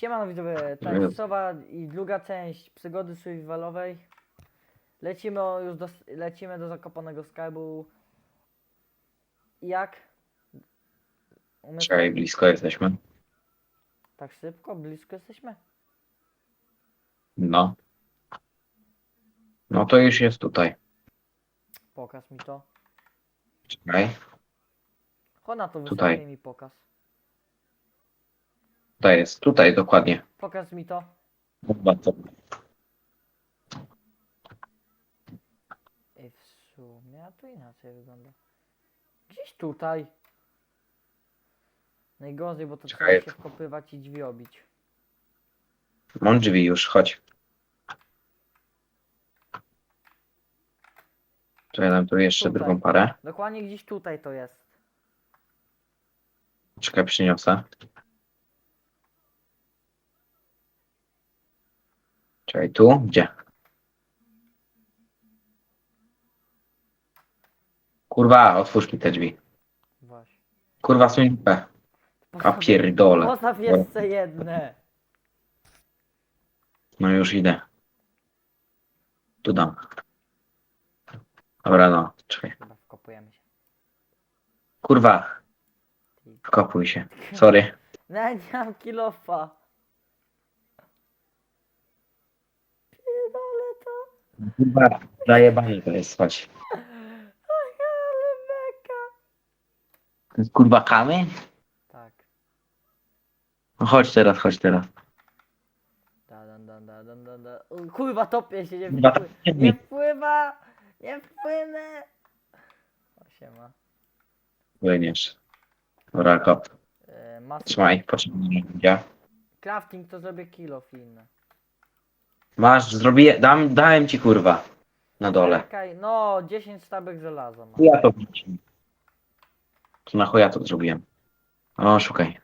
Siemano widzowie, ta No. jest Sowa i druga część przygody survivalowej. Lecimy już do, lecimy do zakopanego skarbu. Jak? Umysł? Czekaj, blisko jesteśmy. Tak szybko? Blisko jesteśmy? No. No to już jest tutaj. Pokaż mi to. Czekaj. Chodź na to Tutaj. wysokie mi pokaż. Tutaj jest, tutaj dokładnie. Pokaż mi to. Chyba to. Ej, w sumie, a tu inaczej wygląda. Gdzieś tutaj. Najgorzej, bo to Czekaj. trzeba się wkopywać i drzwi obić. Mam drzwi już, chodź. To ja dam tu jeszcze Tutaj. drugą parę. Dokładnie gdzieś tutaj to jest. Czekaj, przyniosę. Czekaj, tu? Gdzie? Kurwa, otwórz mi te drzwi. Właśnie. Kurwa, słońce. A Postaw- pierdole. Postaw jeszcze jedne. No już idę. Tu dam. Dobra, no, czekaj. Chyba wkopujemy się. Kurwa, wkopuj się. Sorry. Nawet nie mam kilofa. To. Kurwa, zajebanie to jest, chodź. Ach, ale beka. To jest kurwa kamień? Tak. No chodź teraz, chodź teraz. Da, da, da, da, da, da, da. U, Kurwa, topię się, nie, Kurwa, wpły... to nie wpływa. Nie wpłynę. O, siema. Płyniesz. Dobra, kop. E, mas... Trzymaj, potrzebnie gdzie. Crafting to zrobię kilof inne. Masz, zrobię, dam, dałem ci kurwa. Na dole. Czekaj, no 10 sztabek żelaza mam. Ja to wróciłem. To na chuja to zrobiłem. O, szukaj.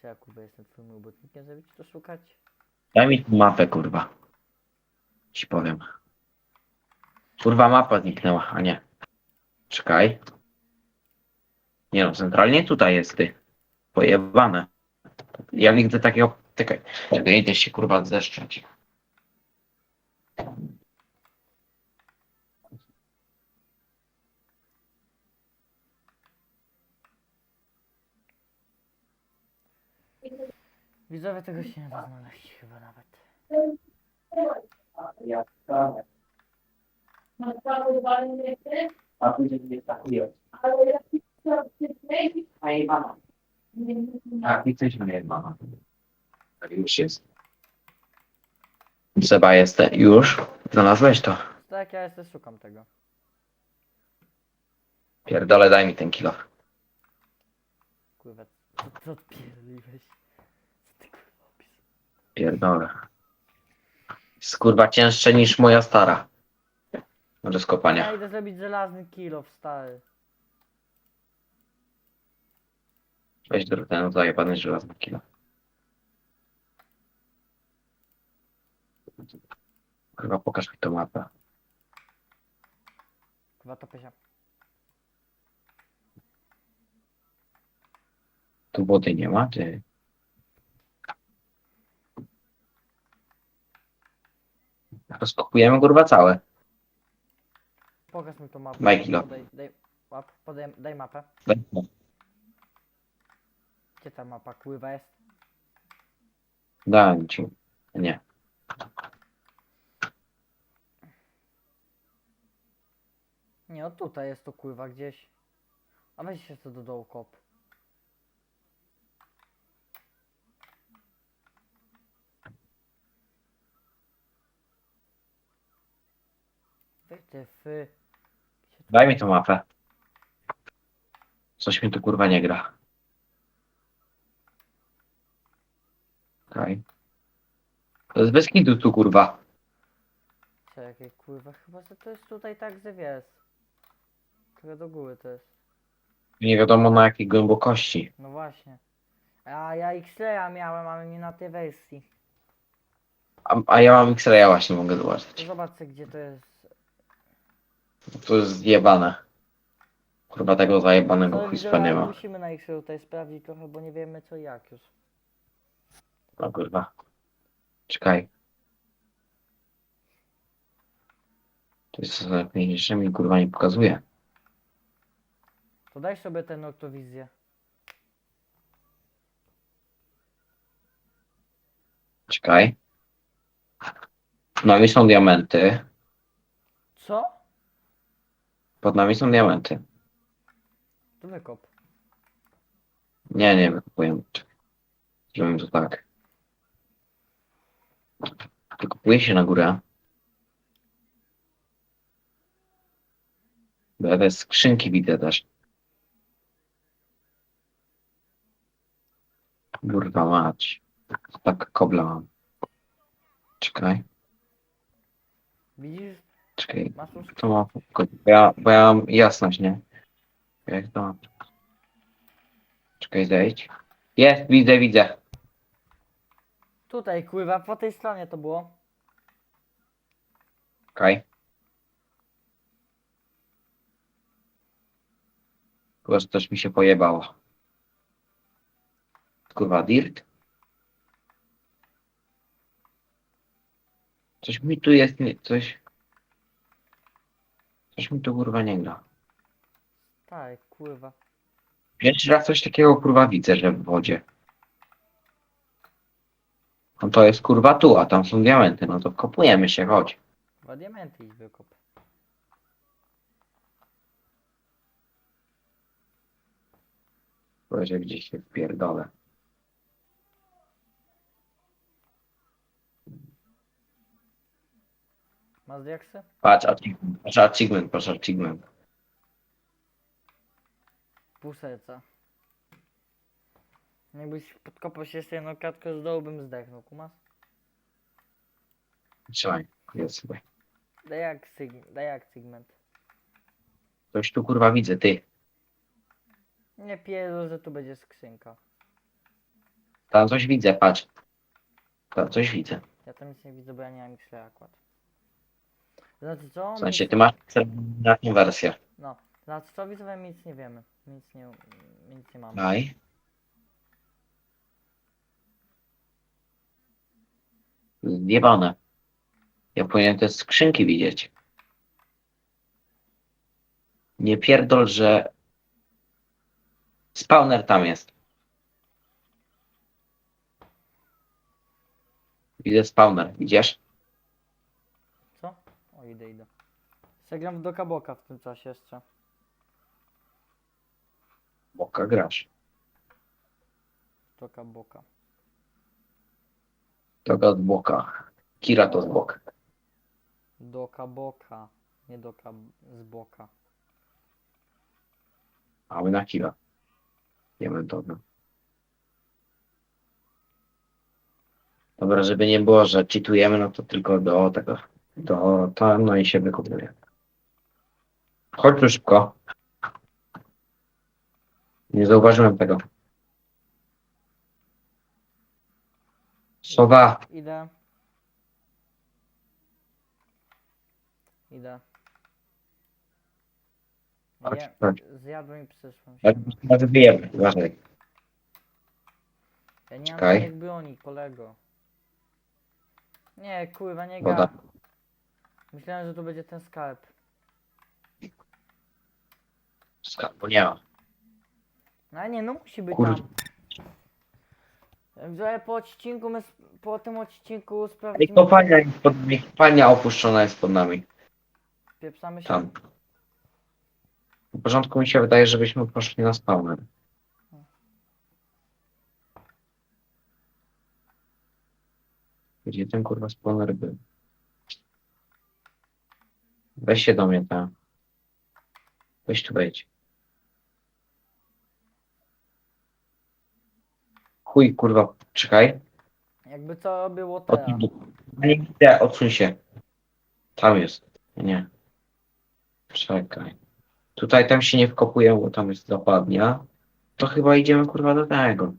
Czy ja kurwa jestem twoim robotnikiem, żeby ci to szukać? Daj mi tu mapę, kurwa. Ci powiem. Kurwa, mapa zniknęła, a nie. Czekaj. Nie no, centralnie tutaj jest ty. Pojebane. Ja nigdy takiego... Czekaj, czekaj, idę się kurwa zeszczać. Widzowie tego się nie da znaleźć chyba nawet. A później i coś mnie mama. Tak już jest. Seba jest już. Znalazłeś to. Tak, ja jeszcze szukam tego. Pierdolę, daj mi ten kilo. Kurwa, co odpierdoliłeś? Co ty kurwa opis? Pierdolę. Jest kurwa cięższe niż moja stara. Do Ja skopania. idę zrobić żelazny kilof, stary. Weź do ten zajebany żelazny kilo. Kurwa, pokaż mi tą mapę. Kurwa, topię się. Tu wody nie ma, ty. Rozkopujemy kurwa całe. Pokaż mi tą mapę. Daj kilo. Daj, daj, łap, podaj, daj mapę. Gdzie ta mapa kurwa jest? Dałem ci. Nie. Nie, o tutaj jest to kurwa gdzieś. A weź się to do dołu kop. To- Daj mi tą mapę. Coś mi tu kurwa nie gra. Okej. To jest bez kitu tu kurwa. Czekaj, kurwa, chyba że to jest tutaj tak, że wiesz. Trochę do góry to jest. Nie wiadomo na jakiej głębokości. No właśnie. A ja X-Raya miałem, ale nie na tej wersji. A, a ja mam X-raya właśnie mogę To zobaczyć. zobaczcie gdzie to jest. To jest zjebane. Kurwa tego zajebanego No, widzę, ale nie ma. musimy na X-Ray tutaj sprawdzić trochę, bo nie wiemy co i jak już. O kurwa. Czekaj. To jest jeszcze mi kurwa nie pokazuje. To daj sobie tę noktowizję. Czekaj. Pod nami są diamenty. Co? Pod nami są diamenty. To wykop. Nie, nie, wykupuję. Zrobimy to tak. Wykupuję się na górę. Bo ja te skrzynki widzę też. Kurwa mać. Tak kobla mam. Czekaj, Widzisz? czekaj. Masz już... To ma, bo ja, bo ja mam jasność, nie? Jak to mam? Czekaj, zejdź. Jest, widzę, widzę. Tutaj, kurwa, po tej stronie to było. Okej. Chyba, że coś mi się pojebało. Kurwa, dirt? Coś mi tu jest, nie, coś... Coś mi tu kurwa nie gra. Tak, kurwa. Pierwszy raz coś takiego kurwa widzę, że w wodzie. No to jest kurwa tu, a tam są diamenty, no to kopujemy się, chodź. Dwa diamenty i wykop. Powiedział gdzieś się wpierdolę. Masz diaksy? Patrz, achievement, patrz, achievement, patrz, achievement. Pół serca. Jakbyś podkopał się jeszcze jedną kratkę z dołu bym zdechnął, kumas? Trzymaj, jest sobie. Daj jak, syg daj jak. Coś tu kurwa widzę, ty. Nie pierdol, że tu będzie skrzynka. Tam coś widzę, patrz. Tam coś widzę. Ja tam nic nie widzę, bo ja nie mam Xlera akurat. Znaczy co? W sensie, ty masz tą wersję. No, znaczy co widzowie, nic nie wiemy. Nic nie, nic nie mamy. Daj. Zjebane. Ja powinienem te skrzynki widzieć. Nie pierdol, że... Spawner tam jest. Widzę spawner, widzisz? O, idę. Zagram w Doka Boka w tym czasie jeszcze. Boka grasz. Doka Boka. To z boka. Kira to z boka. Doka Boka. Nie Doka z boka. A my na Kira. Diamentowy. Dobra, żeby nie było, że cheatujemy, no to tylko do tego. To, no i się wykupuje. Chodź tu szybko. Nie zauważyłem tego. Sowa. Idę. Idę. Chodź, chodź. zjadłem i przyszłem. Siema. nas wyjemy, uważaj. Ja nie mam czekaj. żadnych broni, kolego. Nie, kurwa, nie Woda. Myślałem, że to będzie ten skarb. Skarbu nie ma. No nie, no musi być Kurde. tam. Widzowie, po odcinku, my, sp- po tym odcinku Ej, sprawdzimy... kopalnia jest pod nami. Kopalnia opuszczona jest pod nami. Pieprzamy się. Tam. W porządku mi się wydaje, żebyśmy poszli na spawner. Gdzie ten kurwa spawner był? Weź się do mnie tam. Weź tu wejdź. Chuj kurwa, czekaj. Jakby co było teraz. Odsuń, nie widzę, odsuń się. Tam jest. Nie. Czekaj. Tutaj tam się nie wkopuję, bo tam jest zapadnia. To chyba idziemy kurwa do tego.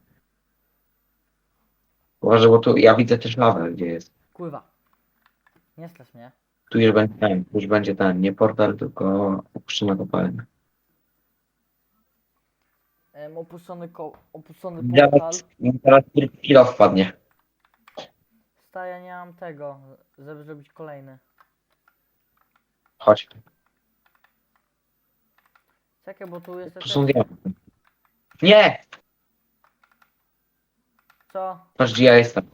Uważaj, bo tu ja widzę też lawę, gdzie jest. Kurwa. Nie strasz mnie. Tu już będzie ten, już będzie ten, nie portal, tylko opuszczona kopalnia. Em, opuszczony ko... opuszczony portal. zaraz kilo wpadnie. Stary, ja nie mam tego, żeby zrobić kolejny. Chodź, Czekaj, bo tu jest tu diamenty. Nie! Co? Patrz gdzie ja jestem.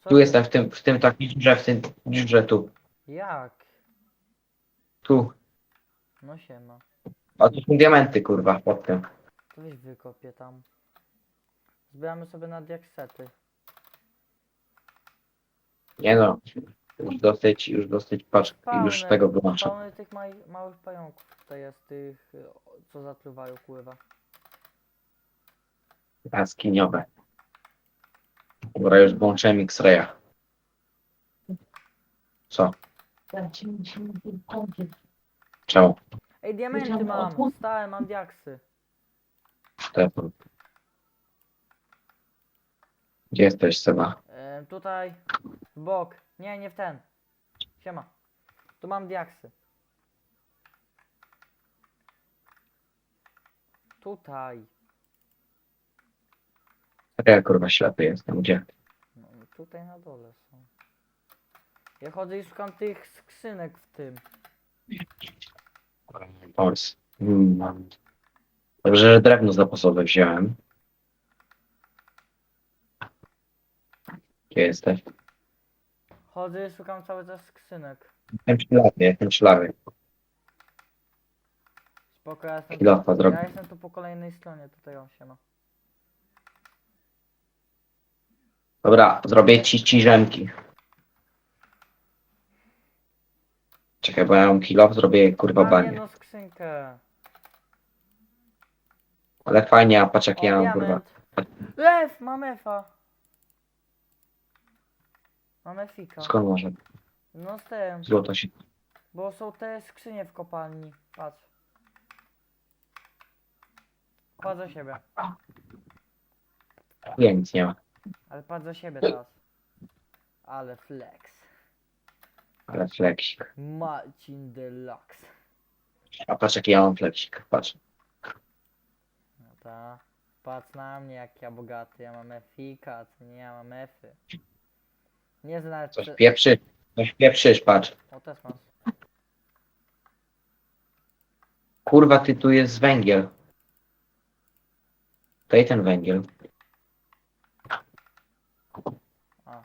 Co Tu jestem, w tym, w tym takim dziurze, w tym dziurze tu. Jak? Tu. No siema. A tu są diamenty, kurwa, pod tym. To weź wykopię tam. Zbieramy sobie na diaksety. Nie no. Już dosyć, już dosyć, patrz, już tego wyłączę. Spawny tych maj, małych pająków tutaj jest, tych, y, o- co zatruwają pływa. Jaskiniowe. Dobra, już włączyłem X-raya. Co? Czemu? Ej, diamenty mam! Stałem, mam diaksy. Telefon. Gdzie jesteś, Seba? E, tutaj, w bok. Nie, nie w ten. Siema. Tu mam diaksy. Tutaj. Ja kurwa ślepy jestem, gdzie? No, tutaj na dole są. Ja chodzę i szukam tych skrzynek w tym. Pors. Mm. Dobrze, że drewno zapasowe wziąłem. Gdzie jesteś? Chodzę i szukam cały czas skrzynek. Jestem ślady, jestem ślady. Spoko, ja jestem, Kilofa zrobię. ja jestem tu po kolejnej stronie, tutaj on się ma. Dobra, zrobię ci ciżemki. Czekaj, bo ja mam kilo, zrobię kurwa Mam banie. jedną skrzynkę. Ale fajnie, a patrz jak O, ja mam kurwa. diament. Lew, mam Efa. Mam Efika. Skąd może? No z tym, Złoto się. bo są te skrzynie w kopalni. Patrz. Patrz za siebie. Nie, nic nie ma. Ale patrz za siebie teraz. Ale flex. Ale fleksik. Marcin Deluxe. A patrz jaki ja mam fleksik. Patrz. No ta. Patrz na mnie jak ja bogaty. Ja mam Efika, a ty nie, ja mam Efy. Nie znam. Coś pieprzy. Coś pieprzysz, patrz. O, też masz. Kurwa, ty tu jest węgiel. Daj ten węgiel. A.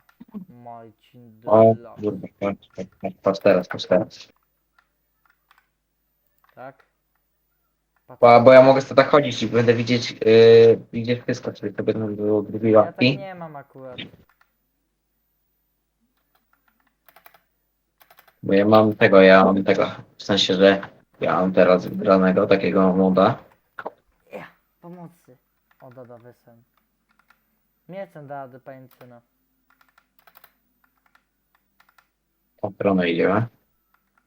Marcin O, Deluxe. kurwa, patrz, patrz, patrz, patrz teraz, patrz teraz. Tak? Bo, bo ja mogę sobie tak chodzić i będę widzieć, yy, widzieć wszystko, czyli to będą było dwie Ja tak łapki. nie mam akurat. Bo ja mam tego, ja mam tego. W sensie, że ja mam teraz wybranego takiego moda. Ja, pomocy. O, doda wysem. Miecem da do pajęczyna. O stronę idziemy.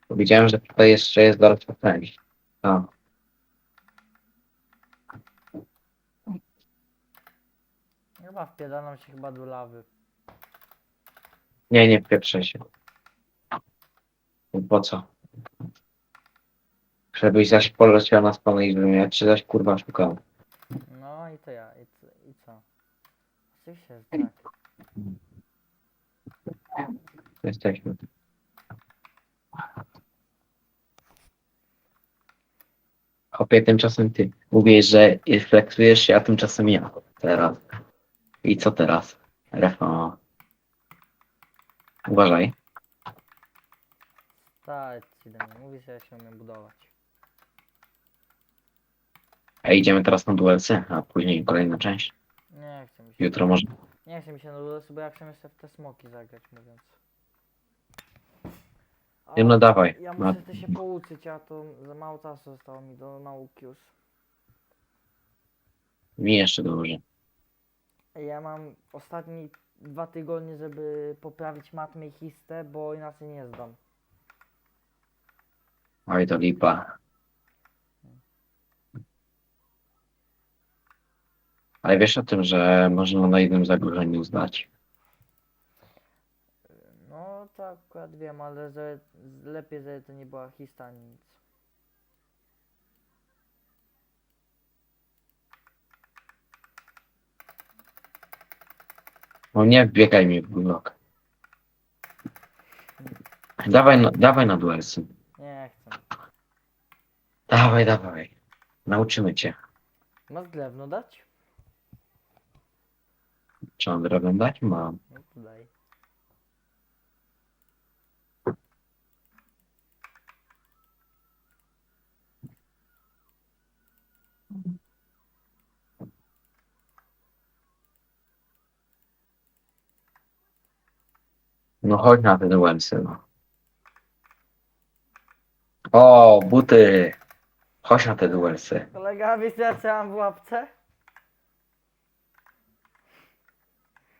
Bo widziałem, że tutaj jeszcze jest dalsza część. A, Chyba wpierdalam się chyba do lawy. nie, nie pieprzę się. Po co? Żebyś zaś poleciał na spawę i żebym ja cię zaś kurwa szukał. No i to ja. I, co- i co? Oczywiście, że tak. Jesteśmy. Chopie, tymczasem ty mówisz, że flexujesz się, a tymczasem ja. Teraz. I co teraz? Refa. Uważaj. Ci mnie. Mówisz, że ja się umiem budować. A idziemy teraz na duelsy, a później kolejna część. Nie chcę mi się. Jutro może. Nie chcę mi się na dole, bo ja chcę jeszcze w te smoki zagrać, mówiąc. Nie no dawaj. Ja muszę to się pouczyć, a to za mało czasu zostało mi do nauki już. mi jeszcze dobrze. Ja mam ostatnie dwa tygodnie, żeby poprawić matmę i histę, bo inaczej nie zdam. Oj, to lipa. Ale wiesz o tym, że można na jednym zagrożeniu zdać. No akurat wiem, ale że lepiej, że to nie była hista ani nic. No nie wbiegaj mi w blok. Dawaj, na- dawaj na duelsy. Nie chcę. Dawaj, dawaj. Nauczymy cię. Masz drewno dać? Czy mam drewno dać? Mam. No to daj. No chodź na te duelsy, no. O, buty. Chodź na te duelsy. Kolega, wiecie co mam w łapce?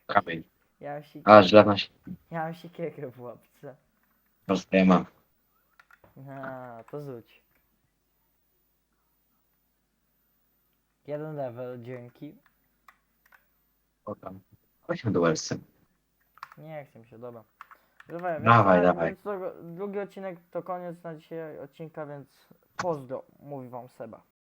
Kamień. Ja mam, sik- A, żelazna się. ja mam siekierę w łapce. Po prostu ja mam. A, to rzuć. Jeden level, dzięki. O tam. Chodź na duelsy. Nie chcę mi się, dobra. Dawaj, Dawaj, dawaj. Więc to, drugi odcinek to koniec na dzisiaj odcinka, więc pozdro, mówi wam Seba.